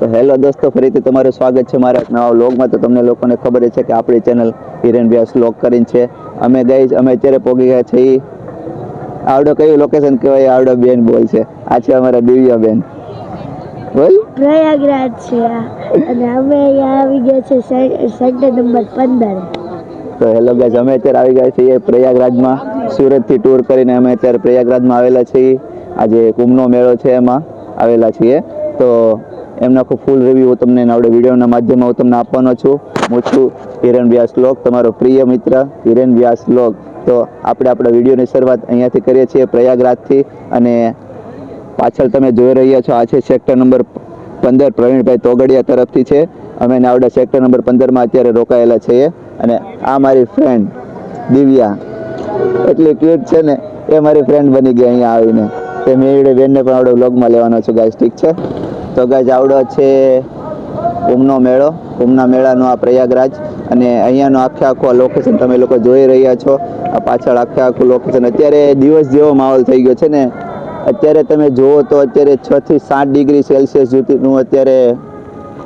તો હેલો દોસ્તો ફરીથી તમારું સ્વાગત છે મારા એક નવા વ્લોગમાં. તો તમને લોકોને ખબર છે કે આપણી ચેનલ હિરેન વ્યાસ વ્લોગ કરીને છે. અમે ગઈ અમે અત્યારે પહોંચી ગયા છીએ આવડો કયું લોકેશન કહેવાય? આવડો બેન બોલ છે. આ છે અમારા દિવ્યા બેન. બોલ? પ્રયાગરાજ છે અને અમે અહીંયા આવી ગયા છે સેક્ટર નંબર પંદર. તો હેલો ગાઈઝ અમે અત્યારે આવી ગયા છીએ પ્રયાગરાજમાં. સુરતથી ટૂર કરીને અમે અત્યારે પ્રયાગરાજમાં આવેલા છીએ. આજે કુંભનો મેળો છે એમાં આવેલા છીએ. તો એમના આખો ફૂલ રિવ્યૂ તમને આવડે વિડીયોના માધ્યમમાં તમને આપવાનો છું. હું છું હિરેન વ્યાસ લોક, તમારો પ્રિય મિત્ર હિરેન વ્યાસ લોક. તો આપણે આપણા વિડીયોની શરૂઆત અહીંયાથી કરીએ છીએ પ્રયાગરાજથી અને પાછળ તમે જોઈ રહ્યા છો, આ છે સેક્ટર નંબર પંદર પ્રવીણભાઈ તોગડિયા તરફથી છે. અમે નાવડા સેક્ટર નંબર પંદરમાં અત્યારે રોકાયેલા છીએ. અને આ મારી ફ્રેન્ડ દિવ્યા. એટલી ક્યુટ છે ને, એ મારી ફ્રેન્ડ બની ગઈ અહીંયા આવીને. તે મેં એવડે બેનને પણ આવડે વ્લોગમાં લેવાનો છું ગાઈસ ઠીક છે? તો ગાય આવડો છે કુંભનો મેળો. કુંભના મેળાનો આ પ્રયાગરાજ. અને અહીંયાનો આખે આખો લોકેશન તમે લોકો જોઈ રહ્યા છો. આ પાછળ આખે આખું લોકેશન અત્યારે દિવસ જેવો માહોલ થઈ ગયો છે ને. અત્યારે તમે જુઓ તો અત્યારે છ થી સાત ડિગ્રી સેલ્સિયસ સુધીનું અત્યારે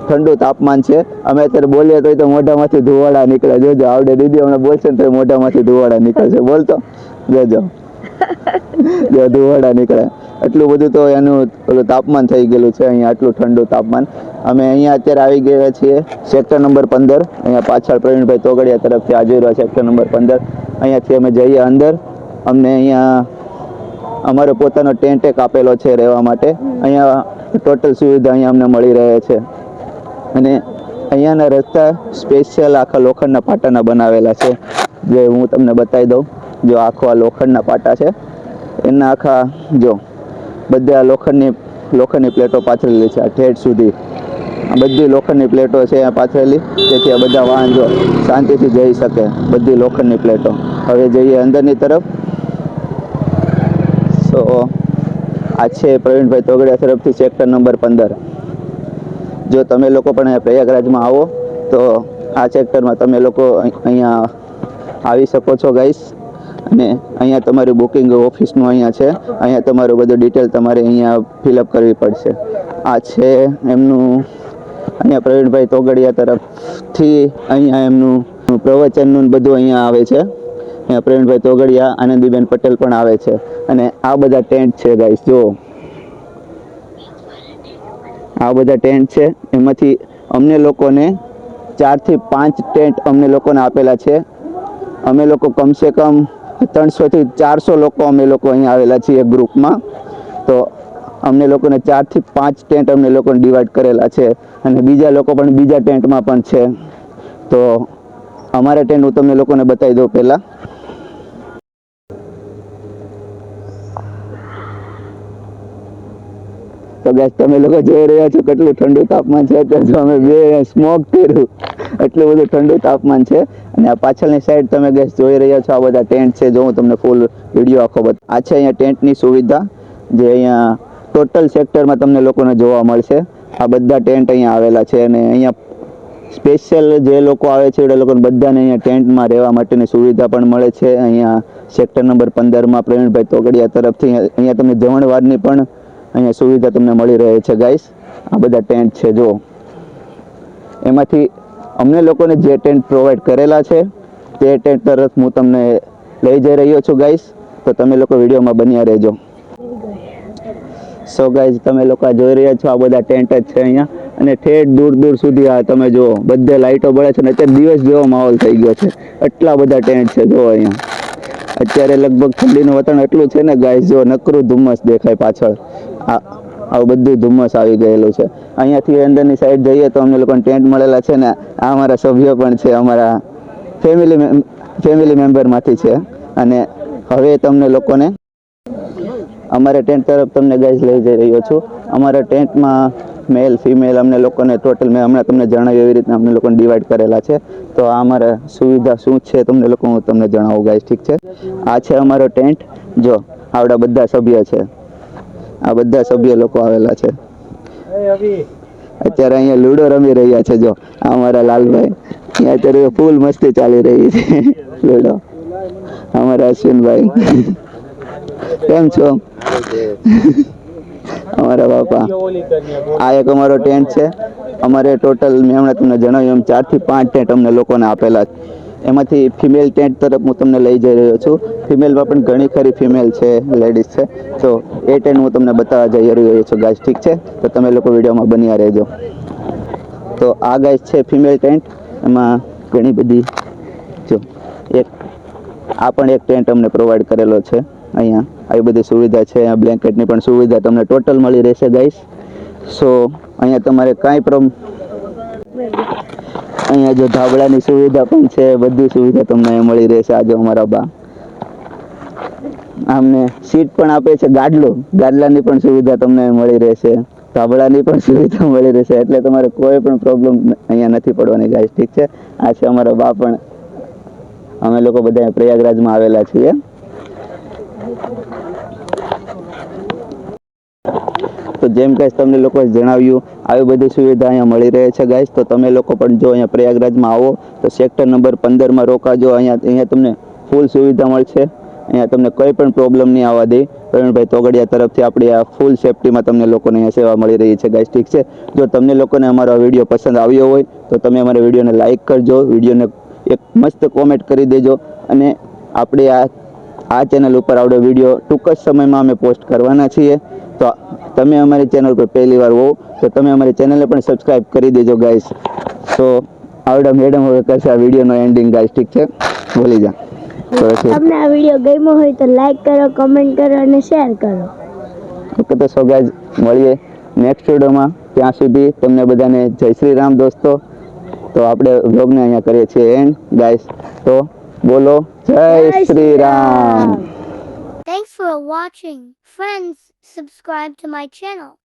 ઠંડુ તાપમાન છે. અમે અત્યારે બોલીએ તો તો મોઢામાંથી ધુવાડા નીકળે. જોજો આવડે. દીદી હમણાં બોલશે ને તો મોઢામાંથી ધુવાડા નીકળશે. બોલતો. જોજો જો, ધુવાડા નીકળે. એટલું બધું તો એનું પેલું તાપમાન થઈ ગયેલું છે, અહીંયા આટલું ઠંડુ તાપમાન. અમે અહીંયા અત્યારે આવી ગયા છીએ સેક્ટર નંબર પંદર. અહીંયા પાછળ પ્રવીણભાઈ તોગડિયા તરફથી હાજર રહ્યા સેક્ટર નંબર પંદર. અહીંયાથી અમે જઈએ અંદર. અમને અહીંયા અમારો પોતાનો ટેન્ટ એક આપેલો છે રહેવા માટે. અહીંયા ટોટલ સુવિધા અહીંયા અમને મળી રહે છે. અને અહીંયાના રસ્તા સ્પેશિયલ આખા લોખંડના પાટાના બનાવેલા છે. જે હું તમને બતાવી દઉં. જો આખો આ લોખંડના પાટા છે. એના આખા જો બધા લોખંડની લોખંડની પ્લેટો પાથરેલી છે, આ ઠેઠ સુધી. આ બધી લોખંડની પ્લેટો છે આ પાથરેલી. તેથી આ બધા વાહન જો શાંતિથી જઈ શકે, બધી લોખંડની પ્લેટો. હવે જઈએ અંદરની તરફ. સો, આ છે પ્રવીણભાઈ તોગડિયા તરફથી સેક્ટર નંબર પંદર. જો તમે લોકો પણ અહીંયા પ્રયાગરાજમાં આવો, તો આ સેક્ટરમાં તમે લોકો અહીંયા આવી શકો છો ગાઈસ અને અહીંયા તમારું બુકિંગ ઓફિસનું અહીંયા છે. અહીંયા તમારું બધું ડિટેલ તમારે અહીંયા ફિલઅપ કરવી પડશે. આ છે એમનું, અહીંયા પ્રવીણભાઈ તોગડિયા તરફથી અહીંયા એમનું પ્રવચનનું બધું અહીંયા આવે છે. અહીંયા પ્રવીણભાઈ તોગડિયા, આનંદીબેન પટેલ પણ આવે છે. અને આ બધા ટેન્ટ છે ગાઈસ જો આ બધા ટેન્ટ છે. એમાંથી અમને લોકોને ચારથી પાંચ ટેન્ટ અમને લોકોને આપેલા છે. અમે લોકો કમસે કમ ત્રણસોથી ચારસો લોકો અમે લોકો અહીં આવેલા છીએ ગ્રુપમાં. તો અમને લોકોને ચારથી પાંચ ટેન્ટ અમને લોકોને ડિવાઈડ કરેલા છે અને બીજા લોકો પણ બીજા ટેન્ટમાં પણ છે. તો અમારા ટેન્ટ હું તમને લોકોને બતાવી દઉં પહેલાં. તો ગેસ તમે લોકો જોઈ રહ્યા છો કેટલું ઠંડુ તાપમાન છે. અત્યારે અમે બે સ્મોક કર્યું. એટલું બધું ઠંડુ તાપમાન છે. અને આ પાછળની સાઈડ તમે ગેસ જોઈ રહ્યા છો, આ બધા ટેન્ટ છે. જો હું તમને ફૂલ વીડિયો આખો બત આ છે અહીંયા ટેન્ટની સુવિધા, જે અહીંયા ટોટલ સેક્ટરમાં તમને લોકોને જોવા મળશે. આ બધા ટેન્ટ અહીંયા આવેલા છે અને અહીંયા સ્પેશિયલ જે લોકો આવે છે, એ લોકોને બધાને અહીંયા ટેન્ટમાં રહેવા માટેની સુવિધા પણ મળે છે. અહીંયા સેક્ટર નંબર પંદરમાં પ્રવીણભાઈ તોગડિયા તરફથી. અહીંયા તમને જમણવારની પણ અહીંયા સુવિધા તમને મળી રહે છે ગાઈસ આ બધા ટેન્ટ છે જો એમાંથી અમને લોકોને જે ટેન્ટ પ્રોવાઈડ કરેલા છે, તે ટેન્ટ તરફ હું તમને લઈ જઈ રહ્યો છું ગાઈસ તો તમે લોકો વિડીયોમાં બન્યા રહેજો. સો ગાઈઝ તમે લોકો જોઈ રહ્યા છો, આ બધા ટેન્ટ જ છે અહીંયા. અને ઠેઠ દૂર દૂર સુધી આ તમે જુઓ, બધે લાઇટો બળે છે અને અત્યારે દિવસ જેવો માહોલ થઈ ગયો છે. એટલા બધા ટેન્ટ છે, જુઓ અહીંયા. અત્યારે લગભગ ઠંડીનું વતન એટલું છે ને ગાઈઝ જો નકરું ધુમ્મસ દેખાય પાછળ. આવું બધું ધુમ્મસ આવી ગયેલું છે. અહીંયાથી અંદરની સાઈડ જઈએ તો અમને લોકોને ટેન્ટ મળેલા છે ને આ અમારા સભ્યો પણ છે, અમારા ફેમિલી ફેમિલી મેમ્બરમાંથી છે. અને હવે તમને લોકોને અમારા ટેન્ટ તરફ તમને ગાઈઝ લઈ જઈ રહ્યો છું. અમારા ટેન્ટમાં મેલ ફિમેલ અમને લોકોને ટોટલ મેં હમણાં તમને જણાવ્યું એવી રીતના અમને લોકોને ડિવાઈડ કરેલા છે. તો આ અમારા સુવિધા શું છે તમને લોકો હું તમને જણાવું ગાઈઝ ઠીક છે? આ છે અમારો ટેન્ટ જો, આવડા બધા સભ્ય છે. આ બધા સભ્ય લોકો આવેલા છે. અત્યારે અહીંયા લૂડો રમી રહ્યા છે, જો. અમારા લાલભાઈ. અત્યારે ફૂલ મસ્તી ચાલી રહી છે. લૂડો. અમારા અશ્વિનભાઈ. કેમ છો? અમારા બાપા. આ એક અમારો ટેન્ટ છે. અમારે ટોટલ મેં હમણાં તમને જણાવ્યું એમ ચારથી પાંચ ટેન્ટ અમને લોકોને આપેલા છે. એમાંથી ફિમેલ ટેન્ટ તરફ હું તમને લઈ જઈ રહ્યો છું. ફિમેલમાં પણ ઘણી ખરી ફિમેલ છે લેડીઝ છે. તો એ ટેન્ટ હું તમને બતાવવા જઈ રહ્યો છું. ગાઈસ ઠીક છે? તો તમે લોકો વિડીયોમાં બન્યા રહેજો. તો આ ગાઈસ છે ફિમેલ ટેન્ટ એમાં ઘણી બધી જો, એક, આ પણ એક ટેન્ટ અમને પ્રોવાઈડ કરેલો છે. અહીંયા આવી બધી સુવિધા છે. અહીંયા બ્લેન્કેટની પણ સુવિધા તમને ટોટલ મળી રહેશે ગાઈસ સો અહીંયા તમારે કાંઈ પ્રોબ્લેમ અહીંયા જો ધાબળાની સુવિધા પણ છે, બધી સુવિધા તમને મળી રહેશે આજે અમારા બા. અમને સીટ પણ આપે છે ગાડલો. ગાડલાની પણ સુવિધા તમને મળી રહેશે. ધાબળાની પણ સુવિધા મળી રહેશે. એટલે તમારે કોઈ પણ પ્રોબ્લેમ અહીંયા નથી પડવાની ગાઈસ, ઠીક છે? આ છે અમારા બા પણ. અમે લોકો બધા પ્રયાગરાજમાં આવેલા છીએ તો જેમ ગાઈસ તમને લોકોએ જણાવ્યું, આવી બધી સુવિધા અહીંયા મળી રહે છે ગાઈસ તો તમે લોકો પણ જો અહીંયા પ્રયાગરાજમાં આવો, તો સેક્ટર નંબર પંદરમાં રોકાજો. અહીંયા અહીંયા તમને ફૂલ સુવિધા મળશે. અહીંયા તમને કોઈ પણ પ્રોબ્લેમ નહીં આવવા દે. પ્રવીણભાઈ તોગડિયા તરફથી આપણી આ ફૂલ સેફટીમાં તમને લોકોને અહીંયા સેવા મળી રહી છે ગાઈસ ઠીક છે? જો તમને લોકોને અમારો વીડિયો પસંદ આવ્યો હોય, તો તમે અમારા વિડીયોને લાઇક કરજો. વિડીયોને એક મસ્ત કોમેન્ટ કરી દેજો. અને આપણે આ આ ચેનલ ઉપર આવડો વીડિયો ટૂંક જ સમયમાં અમે પોસ્ટ કરવાના છીએ. તો તમે અમારી ચેનલ પર પહેલી વાર હો તો તમે અમારી ચેનલને પણ સબસ્ક્રાઇબ કરી દેજો ગાઈસ તો આવડમ મેડમ હવે કરશે આ વિડીયોનો એન્ડિંગ ગાઈસ ઠીક છે? બોલી જા. તો તમને આ વીડિયો ગમ્યો હોય તો લાઈક કરો કમેન્ટ કરો અને શેર કરો. ઓકે તો સો ગાઈઝ મળીએ નેક્સ્ટ વિડીયોમાં ત્યાં સુધી તમને બધાને જય શ્રી રામ દોસ્તો. તો આપણે વ્લોગને અહીંયા કરીએ છીએ એન્ડ ગાઈસ તો બોલો જય Shri Ram. Thanks for watching. Friends, subscribe to my channel.